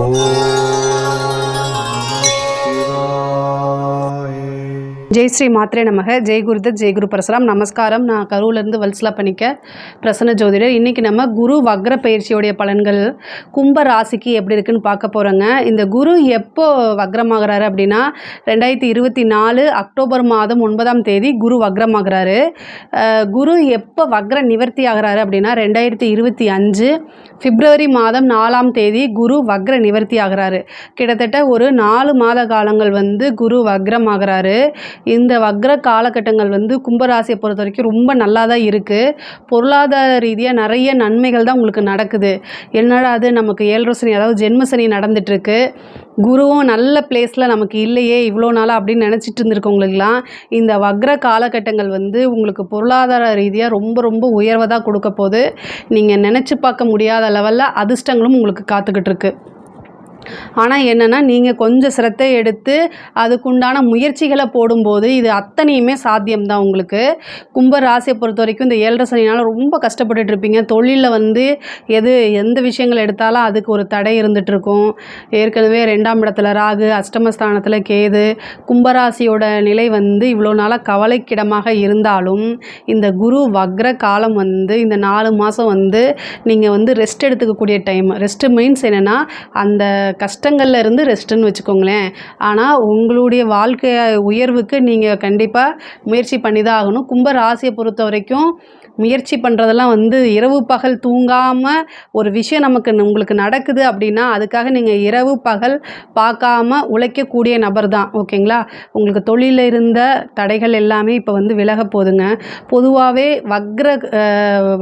Oh. Jai Sri மாத்திரை நமக. ஜெய் குருதத் ஜெய் குரு பரசுராம். நமஸ்காரம். நான் கரூர்லேருந்து வல்சலா பண்ணிக்க பிரசன்ன ஜோதிடர். இன்றைக்கி நம்ம குரு வக்ர பயிற்சியோடைய பலன்கள் கும்ப ராசிக்கு எப்படி இருக்குன்னு பார்க்க போகிறோங்க இந்த குரு எப்போ வக்ரமாகிறாரு அப்படின்னா ரெண்டாயிரத்தி இருபத்தி நாலு அக்டோபர் மாதம் ஒன்பதாம் தேதி குரு வக்ரமாகிறாரு. குரு எப்போ வக்ர நிவர்த்தி ஆகிறாரு அப்படின்னா ரெண்டாயிரத்தி இருபத்தி அஞ்சு பிப்ரவரி மாதம் நாலாம் தேதி குரு வக்ர நிவர்த்தி ஆகிறாரு. கிட்டத்தட்ட ஒரு நாலு மாத காலங்கள் வந்து குரு வக்ரமாகிறாரு. இந்த வக்ர காலகட்டங்கள் வந்து கும்பராசியை பொறுத்த வரைக்கும் ரொம்ப நல்லா தான் இருக்குது பொருளாதார ரீதியாக நிறைய நன்மைகள் தான் உங்களுக்கு நடக்குது. என்னடா அது நமக்கு ஏழரை சனி அதாவது ஜென்ம சனி நடந்துட்டுருக்கு. குருவும் நல்ல பிளேஸில் நமக்கு இல்லையே இவ்வளோ நாளாக அப்படின்னு நினச்சிட்டு இருந்திருக்கவங்களுக்குலாம் இந்த வக்ர காலகட்டங்கள் வந்து உங்களுக்கு பொருளாதார ரீதியாக ரொம்ப ரொம்ப உயர்வை தான் கொடுக்க போகுது. நீங்கள் நினச்சி பார்க்க முடியாத லெவலில் அதிர்ஷ்டங்களும் உங்களுக்கு காத்துக்கிட்டு இருக்குது ஆனால் என்னென்னா நீங்கள் கொஞ்சம் சிரத்தை எடுத்து அதுக்குண்டான முயற்சிகளை போடும்போது இது அத்தனையுமே சாத்தியம்தான் உங்களுக்கு. கும்ப ராசியை பொறுத்த வரைக்கும் இந்த ஏழரை சனினால் ரொம்ப கஷ்டப்பட்டுட்டு இருப்பீங்க. தொழிலில் வந்து எது எந்த விஷயங்கள் எடுத்தாலும் அதுக்கு ஒரு தடை இருந்துகிட்ருக்கும் ஏற்கனவே ரெண்டாம் இடத்துல ராகு அஷ்டமஸ்தானத்தில் கேது கும்பராசியோட நிலை வந்து இவ்வளோ நாளாக கவலைக்கிடமாக இருந்தாலும் இந்த குரு வக்ர காலம் வந்து இந்த நாலு மாதம் வந்து நீங்கள் வந்து ரெஸ்ட் எடுத்துக்கக்கூடிய டைம் ரெஸ்ட்டு மீன்ஸ் என்னென்னா அந்த கஷ்டங்கள்ல இருந்து ரெஸ்ட்டுன்னு வச்சுக்கோங்களேன். ஆனால் உங்களுடைய வாழ்க்கை உயர்வுக்கு நீங்கள் கண்டிப்பாக முயற்சி பண்ணி தான் ஆகணும். கும்ப ராசியை பொறுத்த வரைக்கும் முயற்சி பண்ணுறதெல்லாம் வந்து இரவு பகல் தூங்காமல் ஒரு விஷயம் நமக்கு உங்களுக்கு நடக்குது அப்படின்னா அதுக்காக நீங்கள் இரவு பகல் பார்க்காம உழைக்கக்கூடிய நபர் தான் ஓகேங்களா? உங்களுக்கு தொழிலில் இருந்த தடைகள் எல்லாமே இப்போ வந்து விலக போகுதுங்க. பொதுவாகவே வக்ர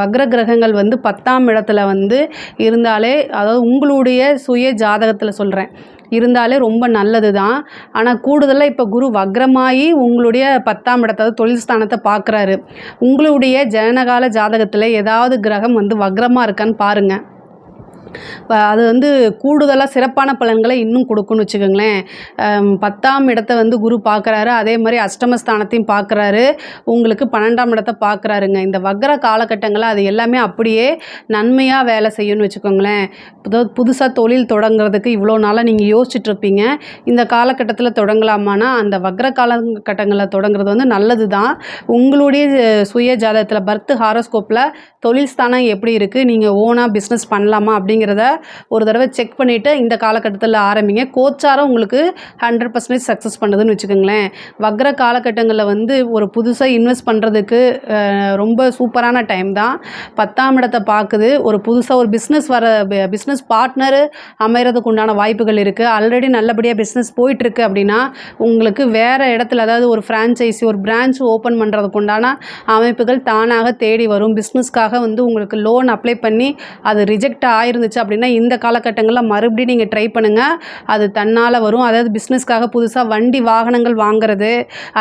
வக்ர கிரகங்கள் வந்து பத்தாம் இடத்துல வந்து இருந்தாலே அதாவது உங்களுடைய சுய ஜாதகத்தில் சொல்கிறேன் இருந்தாலே ரொம்ப நல்லது தான் ஆனால் கூடுதலாக இப்போ குரு வக்ரமாகி உங்களுடைய பத்தாம் இடத்த தொழில் ஸ்தானத்தை பார்க்குறாரு உங்களுடைய ஜனனகால ஜாதகத்தில் ஏதாவது கிரகம் வந்து வக்ரமாக இருக்கான்னு பாருங்கள் அது வந்து கூடுதலாக சிறப்பான பலன்களை இன்னும் கொடுக்குன்னு வச்சுக்கோங்களேன். பத்தாம் இடத்த வந்து குரு பார்க்குறாரு அதே மாதிரி அஷ்டமஸ்தானத்தையும் பார்க்குறாரு உங்களுக்கு பன்னெண்டாம் இடத்த பார்க்குறாருங்க இந்த வக்ர காலகட்டங்களில் அது எல்லாமே அப்படியே நன்மையாக வேலை செய்யும்னு வச்சுக்கோங்களேன். புது புதுசாக தொழில் தொடங்குறதுக்கு இவ்வளோ நாளாக நீங்கள் யோசிச்சுட்ருப்பீங்க. இந்த காலகட்டத்தில் தொடங்கலாமான்னா அந்த வக்ர காலகட்டங்களில் தொடங்குறது வந்து நல்லது தான் உங்களுடைய சுய ஜாதகத்தில் பர்த் ஹாரோஸ்கோப்பில் தொழில் ஸ்தானம் எப்படி இருக்குது நீங்கள் ஓனாக பிஸ்னஸ் பண்ணலாமா அப்படிங்கிறத ஒரு தடவை செக் பண்ணிவிட்டு இந்த காலகட்டத்தில் ஆரம்பிங்க. கோச்சாரம் உங்களுக்கு ஹண்ட்ரட் பர்சன்டேஜ் சக்ஸஸ் பண்ணுதுன்னு வச்சுக்கோங்களேன். வக்ர காலகட்டங்களில் வந்து ஒரு புதுசாக இன்வெஸ்ட் பண்ணுறதுக்கு ரொம்ப சூப்பரான டைம் தான். பத்தாம் இடத்தை பார்க்குது. ஒரு புதுசாக ஒரு பிஸ்னஸ் வர பிஸ்னஸ் பார்ட்னரு அமைகிறதுக்கு உண்டான வாய்ப்புகள் இருக்குது ஆல்ரெடி நல்லபடியாக பிஸ்னஸ் போயிட்டுருக்கு அப்படின்னா உங்களுக்கு வேறு இடத்துல அதாவது ஒரு ஃப்ரான்ச்சைஸி ஒரு பிரான்ச் ஓப்பன் பண்ணுறதுக்கு உண்டான அமைப்புகள் தானாக தேடி வரும். பிஸ்னஸ்க்காக வந்து உங்களுக்கு லோன் அப்ளை பண்ணி அது ரிஜெக்ட் ஆயிருந்துச்சு அப்படின்னா இந்த காலகட்டங்களில் மறுபடியும் நீங்கள் ட்ரை பண்ணுங்கள் அது தன்னால் வரும். அதாவது பிஸ்னஸ்க்காக புதுசாக வண்டி வாகனங்கள் வாங்குறது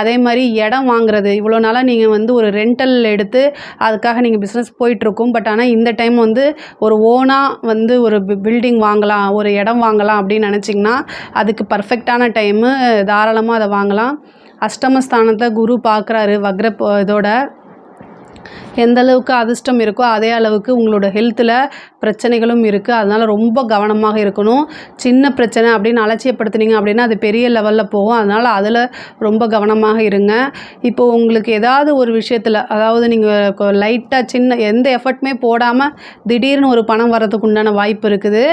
அதே மாதிரி இடம் வாங்குறது. இவ்வளோ நாளாக நீங்கள் வந்து ஒரு ரெண்டல் எடுத்து அதுக்காக நீங்கள் பிஸ்னஸ் போயிட்டுருக்கும். பட் ஆனால் இந்த டைம் வந்து ஒரு ஓனாக வந்து ஒரு பில்டிங் வாங்கலாம் ஒரு இடம் வாங்கலாம் அப்படின்னு நினச்சிங்கன்னா அதுக்கு பர்ஃபெக்டான டைமு தாராளமாக அதை வாங்கலாம். அஷ்டமஸ்தானத்தை குரு பார்க்குறாரு வக்ர இதோட எந்த அளவுக்கு அதிர்ஷ்டம் இருக்கோ அதே அளவுக்கு உங்களோட ஹெல்த்தில் பிரச்சனைகளும் இருக்குது அதனால் ரொம்ப கவனமாக இருக்கணும். சின்ன பிரச்சனை அப்படின்னு அலட்சியப்படுத்துனீங்க அப்படின்னா அது பெரிய லெவலில் போகும். அதனால் அதில் ரொம்ப கவனமாக இருங்க. இப்போ உங்களுக்கு ஏதாவது ஒரு விஷயத்தில் அதாவது நீங்கள் லைட்டாக சின்ன எந்த எஃபர்ட்டுமே போடாமல் திடீர்னு ஒரு பணம் வரதுக்கு உண்டான வாய்ப்பு இருக்குது.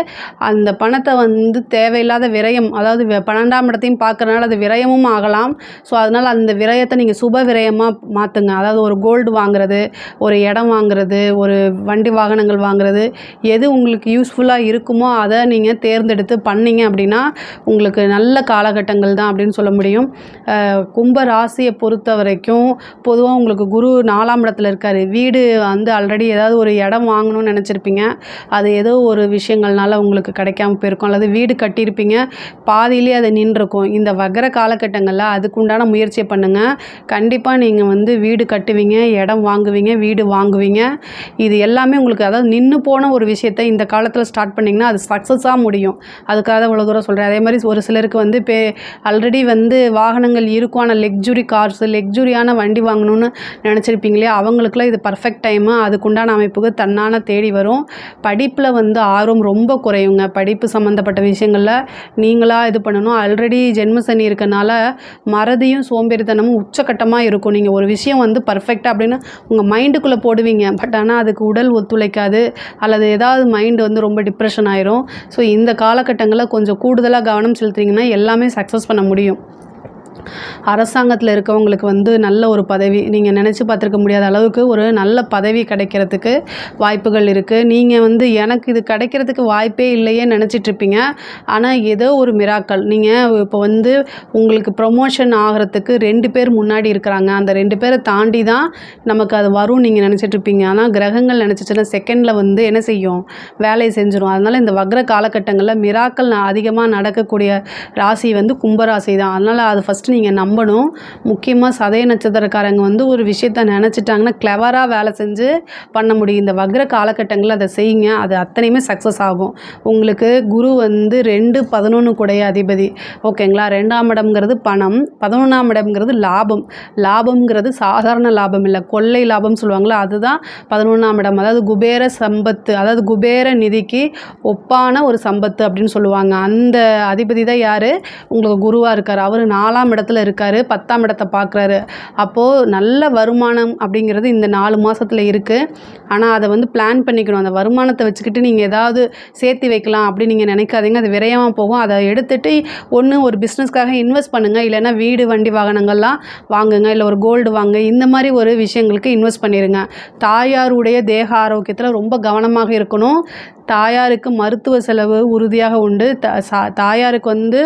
அந்த பணத்தை வந்து தேவையில்லாத விரயம் அதாவது பன்னெண்டாம் இடத்தையும் பார்க்குறனால அது விரயமும் ஆகலாம். ஸோ அதனால் அந்த விரயத்தை நீங்கள் சுப விரயமாக மாற்றுங்க அதாவது ஒரு கோல்டு வாங்குறது ஒரு இடம் வாங்குறது ஒரு வண்டி வாகனங்கள் வாங்குறது எது உங்களுக்கு யூஸ்ஃபுல்லாக இருக்குமோ அதை நீங்கள் தேர்ந்தெடுத்து பண்ணீங்க அப்படின்னா உங்களுக்கு நல்ல காலகட்டங்கள் தான் அப்படின்னு சொல்ல முடியும். கும்ப ராசியை பொறுத்த வரைக்கும் பொதுவாக உங்களுக்கு குரு நாலாம் இடத்துல இருக்கார். வீடு வந்து ஆல்ரெடி ஏதாவது ஒரு இடம் வாங்கணும்னு நினச்சிருப்பீங்க. அது ஏதோ ஒரு விஷயங்கள்னால உங்களுக்கு கிடைக்காம போயிருக்கும். அல்லது வீடு கட்டியிருப்பீங்க. பாதியிலே அது நின்றுருக்கும் இந்த வகர காலகட்டங்களில் அதுக்குண்டான முயற்சியை பண்ணுங்கள் கண்டிப்பாக நீங்கள் வந்து வீடு கட்டுவீங்க இடம் வாங்குவீங்க வீடு வாங்குவீங்க. இது எல்லாமே உங்களுக்கு அதாவது நின்று போன ஒரு விஷயத்தை இந்த காலத்தில் ஸ்டார்ட் பண்ணிங்கன்னா அது சக்ஸஸாக முடியும். அதுக்காக தான் இவ்வளோ தூரம் சொல்கிறேன் அதே மாதிரி ஒரு சிலருக்கு வந்து பே ஆல்ரெடி வந்து வாகனங்கள் இருக்கும் ஆனால் லெக்ஜுரி கார்ஸ் லெக்ஜுரியான வண்டி வாங்கணும்னு நினச்சிருப்பீங்களே அவங்களுக்குலாம் இது பர்ஃபெக்ட் டைமு அதுக்குண்டான அமைப்புக்கு தன்னான தேடி வரும். படிப்பில் வந்து ஆர்வம் ரொம்ப குறையுங்க. படிப்பு சம்மந்தப்பட்ட விஷயங்களில் நீங்களாக இது பண்ணணும். ஆல்ரெடி ஜென்ம சனி இருக்கனால மறதியும் சோம்பேறித்தனமும் உச்சக்கட்டமாக இருக்கும். நீங்கள் ஒரு விஷயம் வந்து பர்ஃபெக்டாக அப்படின்னு உங்கள் மைண்ட் மைண்டுக்குள்ளே போடுவீங்க. பட் ஆனால் அதுக்கு உடல் ஒத்துழைக்காது. அல்லது ஏதாவது மைண்டு வந்து ரொம்ப டிப்ரெஷன் ஆயிரும். ஸோ இந்த காலகட்டங்களில் கொஞ்சம் கூடுதலாக கவனம் செலுத்துறீங்கன்னா எல்லாமே சக்ஸஸ் பண்ண முடியும். அரசாங்கத்தில் இருக்கவங்களுக்கு வந்து நல்ல ஒரு பதவி நீங்கள் நினச்சி பார்த்துருக்க முடியாத அளவுக்கு ஒரு நல்ல பதவி கிடைக்கிறதுக்கு வாய்ப்புகள் இருக்குது நீங்கள் வந்து எனக்கு இது கிடைக்கிறதுக்கு வாய்ப்பே இல்லையே நினச்சிட்ருப்பீங்க. ஆனால் ஏதோ ஒரு மிராக்கள் நீங்கள் இப்போ வந்து உங்களுக்கு ப்ரொமோஷன் ஆகிறதுக்கு ரெண்டு பேர் முன்னாடி இருக்கிறாங்க. அந்த ரெண்டு பேரை தாண்டி தான் நமக்கு அது வரும் நீங்கள் நினச்சிட்ருப்பீங்க. ஆனால் கிரகங்கள் நினச்சிச்சுன்னா செகண்டில் வந்து என்ன செய்யும்? வேலையை செஞ்சிடும் அதனால் இந்த வக்ர காலகட்டங்களில் மிராக்கள் அதிகமாக நடக்கக்கூடிய ராசி வந்து கும்பராசி தான். அதனால் அது ஃபஸ்ட்டு நீங்கள் நம்பணும். முக்கியமாக சதய நட்சத்திரக்காரங்க வந்து ஒரு விஷயத்த நினச்சிட்டாங்கன்னா கிளவராக வேலை செஞ்சு பண்ண முடியும். இந்த வக்ர காலகட்டங்களில் அதை செய்யுங்க. அது அத்தனையுமே சக்ஸஸ் ஆகும். உங்களுக்கு குரு வந்து ரெண்டு பதினொன்று கூடைய அதிபதி. ஓகேங்களா ரெண்டாம் இடம்ங்கிறது பணம். பதினொன்றாம் இடம்ங்கிறது லாபம். லாபம்ங்கிறது சாதாரண லாபம் இல்லை. கொள்ளை லாபம் சொல்லுவாங்களா அதுதான் பதினொன்றாம் இடம். அதாவது குபேர சம்பத்து அதாவது குபேர நிதிக்கு ஒப்பான ஒரு சம்பத்து அப்படின்னு சொல்லுவாங்க. அந்த அதிபதி தான் யார்? உங்களுக்கு குருவாக இருக்கார். அவர் நாலாம் இடம் இடத்துல இருக்கார் பத்தாம் இடத்தை பார்க்குறாரு. அப்போது நல்ல வருமானம் அப்படிங்கிறது இந்த நாலு மாதத்தில் இருக்குது ஆனால் அதை வந்து பிளான் பண்ணிக்கணும். அந்த வருமானத்தை வச்சுக்கிட்டு நீங்கள் ஏதாவது சேர்த்து வைக்கலாம் அப்படின்னு நீங்கள் நினைக்காதீங்க. அது விரையமாக போகும். அதை எடுத்துகிட்டு ஒன்று ஒரு பிஸ்னஸ்க்காக இன்வெஸ்ட் பண்ணுங்கள் இல்லைன்னா வீடு வண்டி வாகனங்கள்லாம் வாங்குங்க. இல்லை ஒரு கோல்டு வாங்க. இந்த மாதிரி ஒரு விஷயங்களுக்கு இன்வெஸ்ட் பண்ணிடுங்க தாயாருடைய தேக ஆரோக்கியத்தில் ரொம்ப கவனமாக இருக்கணும். தாயாருக்கு மருத்துவ செலவு உறுதியாக உண்டு. த சா தாயாருக்கு வந்து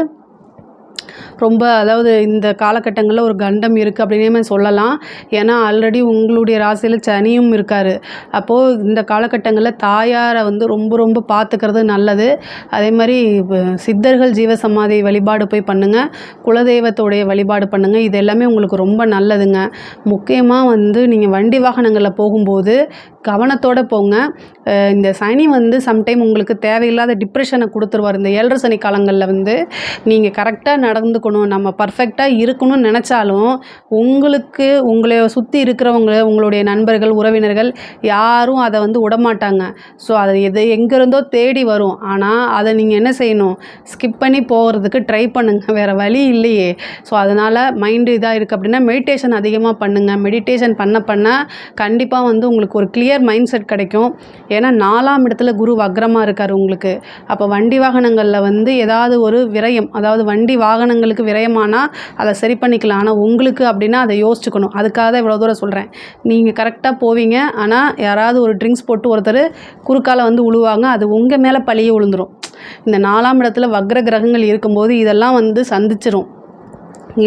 ரொம்ப அதாவது இந்த காலகட்டங்களில் ஒரு கண்டம் இருக்குது அப்படின்னே சொல்லலாம். ஏன்னா ஆல்ரெடி உங்களுடைய ராசியில் சனியும் இருக்கார். அப்போது இந்த காலகட்டங்களில் தாயாரை வந்து ரொம்ப ரொம்ப பார்த்துக்கிறது நல்லது. அதே மாதிரி சித்தர்கள் ஜீவசமாதி வழிபாடு போய் பண்ணுங்கள் குலதெய்வத்தோடைய வழிபாடு பண்ணுங்கள் இது எல்லாமே உங்களுக்கு ரொம்ப நல்லதுங்க. முக்கியமாக வந்து நீங்கள் வண்டி வாகனங்களில் போகும்போது கவனத்தோடு போங்க. இந்த சனி வந்து சம்டைம் உங்களுக்கு தேவையில்லாத டிப்ரெஷனை கொடுத்துருவார். இந்த ஏழரை சனி காலங்களில் வந்து நீங்கள் கரெக்டாக நடந்துக்கணும். நம்ம பர்ஃபெக்டாக இருக்கணும்னு நினச்சாலும் உங்களுக்கு உங்களை சுற்றி இருக்கிறவங்க உங்களுடைய நண்பர்கள் உறவினர்கள் யாரும் அதை வந்து விடமாட்டாங்க. ஸோ அதை எது எங்கேருந்தோ தேடி வரும். ஆனால் அதை நீங்கள் என்ன செய்யணும்? ஸ்கிப் பண்ணி போகிறதுக்கு ட்ரை பண்ணுங்கள் வேறு வழி இல்லையே. ஸோ அதனால் மைண்டு இதாக இருக்குது அப்படின்னா மெடிடேஷன் அதிகமாக பண்ணுங்கள் மெடிடேஷன் பண்ண பண்ண கண்டிப்பாக வந்து உங்களுக்கு ஒரு கிளியர் மைண்ட் செட் கிடைக்கும். ஏன்னா நாலாம் இடத்துல குரு வக்ரமாக இருக்கார் உங்களுக்கு. அப்போ வண்டி வாகனங்களில் வந்து ஏதாவது ஒரு விரயம் அதாவது வண்டி வாகனங்களுக்கு விரயமானால் அதை சரி பண்ணிக்கலாம். ஆனால் உங்களுக்கு அப்படின்னா அதை யோசிச்சுக்கணும். அதுக்காக தான் இவ்வளோ தூரம் சொல்கிறேன் நீங்கள் கரெக்டாக போவீங்க. ஆனால் யாராவது ஒரு ட்ரிங்க்ஸ் போட்டு ஒருத்தர் குறுக்கால வந்து உழுவாங்க. அது உங்கள் மேலே பழியே விழுந்துரும். இந்த நாலாம் இடத்துல வக்ர கிரகங்கள் இருக்கும்போது இதெல்லாம் வந்து சந்திச்சிரும்.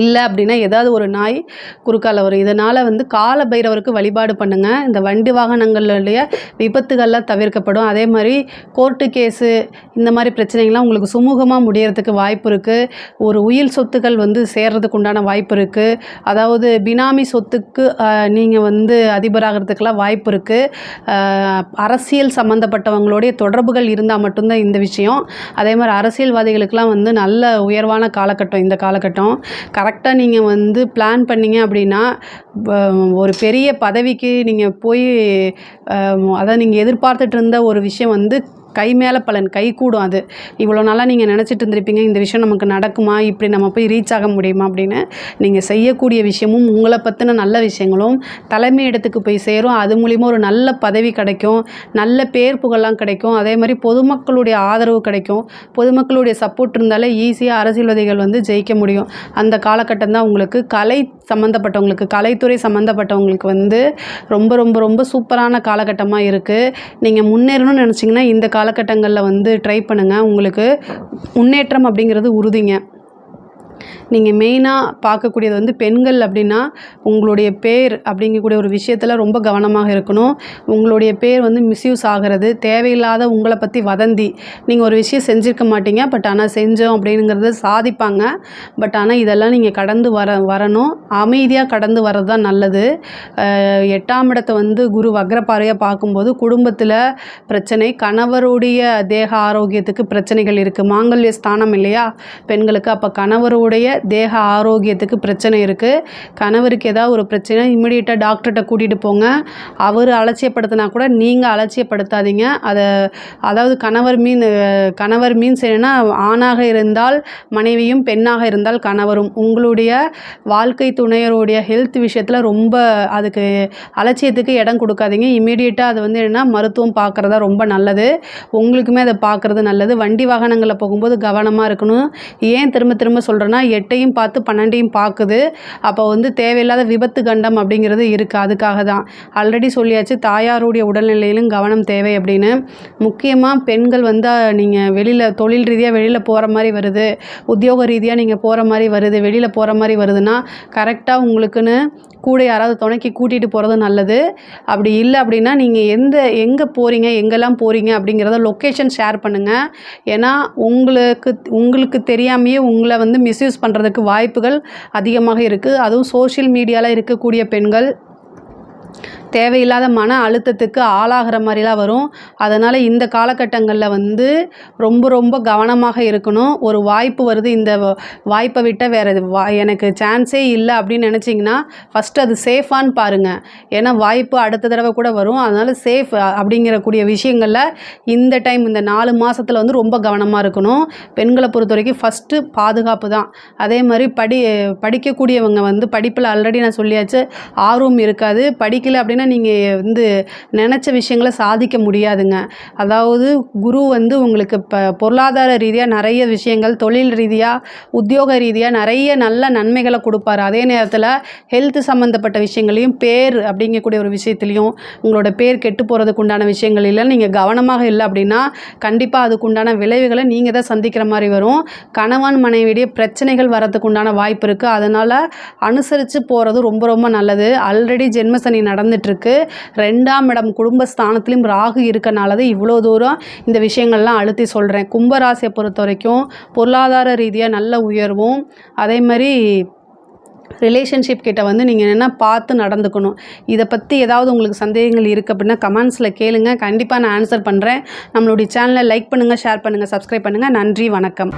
இல்லை அப்படின்னா ஏதாவது ஒரு நாய் குறுக்கால வரும். இதனால் வந்து கால பைரவருக்கு வழிபாடு பண்ணுங்கள் இந்த வண்டி வாகனங்களுடைய விபத்துகள்லாம் தவிர்க்கப்படும். அதே மாதிரி கோர்ட்டு கேஸு இந்த மாதிரி பிரச்சனைகள்லாம் உங்களுக்கு சுமூகமாக முடியறதுக்கு வாய்ப்பு இருக்குது ஒரு உயிர் சொத்துக்கள் வந்து சேர்றதுக்கு உண்டான வாய்ப்பு இருக்குது அதாவது பினாமி சொத்துக்கு நீங்கள் வந்து அதிபராகிறதுக்கெல்லாம் வாய்ப்பு இருக்குது அரசியல் சம்மந்தப்பட்டவங்களுடைய தொடர்புகள் இருந்தால் மட்டும்தான் இந்த விஷயம். அதே மாதிரி அரசியல்வாதிகளுக்கெல்லாம் வந்து நல்ல உயர்வான காலகட்டம் இந்த காலகட்டம். கரெக்டாக நீங்கள் வந்து பிளான் பண்ணீங்க அப்படின்னா ஒரு பெரிய பதவிக்கு நீங்கள் போய் அதான் நீங்கள் எதிர்பார்த்துட்டு இருந்த ஒரு விஷயம் வந்து கை மேலே பலன் கை கூடும் அது. இவ்வளோ நாளாக நீங்கள் நினச்சிட்டு இருந்திருப்பீங்க இந்த விஷயம் நமக்கு நடக்குமா? இப்படி நம்ம போய் ரீச் ஆக முடியுமா? அப்படின்னு நீங்கள் செய்யக்கூடிய விஷயமும் உங்களை பற்றின நல்ல விஷயங்களும் தலைமை இடத்துக்கு போய் சேரும். அது மூலிமா ஒரு நல்ல பதவி கிடைக்கும். நல்ல பேர் புகழெலாம் கிடைக்கும். அதே மாதிரி பொதுமக்களுடைய ஆதரவு கிடைக்கும். பொதுமக்களுடைய சப்போர்ட் இருந்தாலே ஈஸியாக அரசியல்வாதிகள் வந்து ஜெயிக்க முடியும். அந்த காலகட்டம் தான் உங்களுக்கு கலை சம்மந்தப்பட்டவங்களுக்கு கலைத்துறை சம்மந்தப்பட்டவங்களுக்கு வந்து ரொம்ப ரொம்ப ரொம்ப சூப்பரான காலகட்டமாக இருக்குது நீங்கள் முன்னேறணும்னு நினச்சிங்கன்னா இந்த காலகட்டங்களில் வந்து ட்ரை பண்ணுங்கள் உங்களுக்கு முன்னேற்றம் அப்படிங்கிறது உறுதிங்க. நீங்கள் மெயினாக பார்க்கக்கூடியது வந்து பெண்கள் அப்படின்னா உங்களுடைய பேர் அப்படிங்கக்கூடிய ஒரு விஷயத்தில் ரொம்ப கவனமாக இருக்கணும். உங்களுடைய பேர் வந்து மிஸ்யூஸ் ஆகிறது தேவையில்லாத உங்களை பற்றி வதந்தி. நீங்கள் ஒரு விஷயம் செஞ்சுருக்க மாட்டீங்க பட் ஆனால் செஞ்சோம் அப்படிங்கிறத சாதிப்பாங்க. பட் ஆனால் இதெல்லாம் நீங்கள் கடந்து வர வரணும். அமைதியாக கடந்து வர்றது தான் நல்லது எட்டாம் இடத்தை வந்து குரு வக்ரப்பாறையாக பார்க்கும்போது குடும்பத்தில் பிரச்சனை கணவருடைய தேக ஆரோக்கியத்துக்கு பிரச்சனைகள் இருக்குது மாங்கல்ய ஸ்தானம் இல்லையா? பெண்களுக்கு அப்போ கணவருடைய தேக ஆரோக்கியத்துக்கு பிரச்சனை இருக்குது கணவருக்கு ஏதாவது ஒரு பிரச்சனை இமிடியேட்டாக டாக்டர்கிட்ட கூட்டிகிட்டு போங்க. அவர் அலட்சியப்படுத்தினா கூட நீங்கள் அலட்சியப்படுத்தாதீங்க. அதை அதாவது கணவர் மீன் கணவர் மீன்ஸ் என்னென்னா ஆணாக இருந்தால் மனைவியும் பெண்ணாக இருந்தால் கணவரும். உங்களுடைய வாழ்க்கை துணையருடைய ஹெல்த் விஷயத்தில் ரொம்ப அதுக்கு அலட்சியத்துக்கு இடம் கொடுக்காதீங்க. இமீடியட்டாக அது வந்து என்னென்னா மருத்துவம் பார்க்குறதா ரொம்ப நல்லது. உங்களுக்குமே அதை பார்க்குறது நல்லது. வண்டி வாகனங்களில் போகும்போது கவனமாக இருக்கணும். ஏன் திரும்ப திரும்ப சொல்கிறேன்னா எட்டையும் பார்த்து பன்னெண்டையும் பார்க்குது. அப்போ வந்து தேவையில்லாத விபத்து கண்டம் அப்படிங்கிறது இருக்குது அதுக்காக தான். ஆல்ரெடி சொல்லியாச்சு தாயாருடைய உடல்நிலையிலும் கவனம் தேவை அப்படின்னு. முக்கியமாக பெண்கள் வந்து நீங்கள் வெளியில் தொழில் ரீதியாக வெளியில் போகிற மாதிரி வருது. உத்தியோக ரீதியாக நீங்கள் போகிற மாதிரி வருது. வெளியில் போகிற மாதிரி வருதுன்னா கரெக்டாக உங்களுக்குன்னு கூட யாராவது துணைக்கி கூட்டிகிட்டு போகிறது நல்லது. அப்படி இல்லை அப்படின்னா நீங்கள் எந்த எங்கே போகிறீங்க எங்கெல்லாம் போகிறீங்க அப்படிங்கிறத லொக்கேஷன் ஷேர் பண்ணுங்கள் ஏன்னா உங்களுக்கு உங்களுக்கு தெரியாமையே உங்களை வந்து மிஸ்யூஸ் பண்ணுறதுக்கு வாய்ப்புகள் அதிகமாக இருக்குது அதுவும் சோஷியல் மீடியாவில் இருக்கக்கூடிய பெண்கள். தேவையில்லாத மன அழுத்தத்துக்கு ஆளாகிற மாதிரிலாம் வரும். அதனால் இந்த காலகட்டங்களில் வந்து ரொம்ப ரொம்ப கவனமாக இருக்கணும். ஒரு வாய்ப்பு வருது. இந்த வாய்ப்பை விட்டால் வேறு வா எனக்கு சான்ஸே இல்லை அப்படின்னு நினச்சிங்கன்னா ஃபஸ்ட்டு அது சேஃபான்னு பாருங்கள் ஏன்னா வாய்ப்பு அடுத்த தடவை கூட வரும். அதனால் சேஃப் அப்படிங்கிறக்கூடிய விஷயங்களில் இந்த டைம் இந்த நாலு மாதத்தில் வந்து ரொம்ப கவனமாக இருக்கணும். பெண்களை பொறுத்த வரைக்கும் ஃபஸ்ட்டு பாதுகாப்பு தான். அதே மாதிரி படி படிக்கக்கூடியவங்க வந்து படிப்பில் ஆல்ரெடி நான் சொல்லியாச்சு ஆர்வம் இருக்காது. படிக்கல அப்படின்னு நீங்கள் வந்து நினச்ச விஷயங்களை சாதிக்க முடியாதுங்க. அதாவது குரு வந்து உங்களுக்கு இப்போ பொருளாதார ரீதியாக நிறைய விஷயங்கள் தொழில் ரீதியாக உத்தியோக ரீதியாக நிறைய நல்ல நன்மைகளை கொடுப்பாரு. அதே நேரத்தில் ஹெல்த் சம்மந்தப்பட்ட விஷயங்களையும் பேர் அப்படிங்கக்கூடிய ஒரு விஷயத்துலையும் உங்களோட பேர் கெட்டு போகிறதுக்கு உண்டான விஷயங்களில் நீங்கள் கவனமாக இல்லை அப்படின்னா கண்டிப்பாக அதுக்குண்டான விளைவுகளை நீங்கள் தான் சந்திக்கிற மாதிரி வரும். கணவன் மனைவியுடைய பிரச்சனைகள் வரதுக்கு உண்டான வாய்ப்பு இருக்குது அதனால் அனுசரித்து போகிறது ரொம்ப ரொம்ப நல்லது. ஆல்ரெடி ஜென்மசனி நடந்துட்டுருக்கு ரெண்டாம் இடம் குடும்பஸ்தானத்திலும் ராகு இருக்கனால தான் இவ்வளோ தூரம் இந்த விஷயங்கள்லாம் அழுத்தி சொல்கிறேன் கும்பராசியை பொறுத்த வரைக்கும் பொருளாதார ரீதியாக நல்ல உயர்வும். அதே மாதிரி ரிலேஷன்ஷிப் கிட்ட வந்து நீங்கள் என்ன பார்த்து நடந்துக்கணும். இதை பற்றி ஏதாவது உங்களுக்கு சந்தேகங்கள் இருக்குது அப்படின்னா கமெண்ட்ஸில் கேளுங்க. கண்டிப்பாக நான் ஆன்சர் பண்ணுறேன் நம்மளுடைய சேனலை லைக் பண்ணுங்கள் ஷேர் பண்ணுங்கள் சப்ஸ்கிரைப் பண்ணுங்கள் நன்றி வணக்கம்.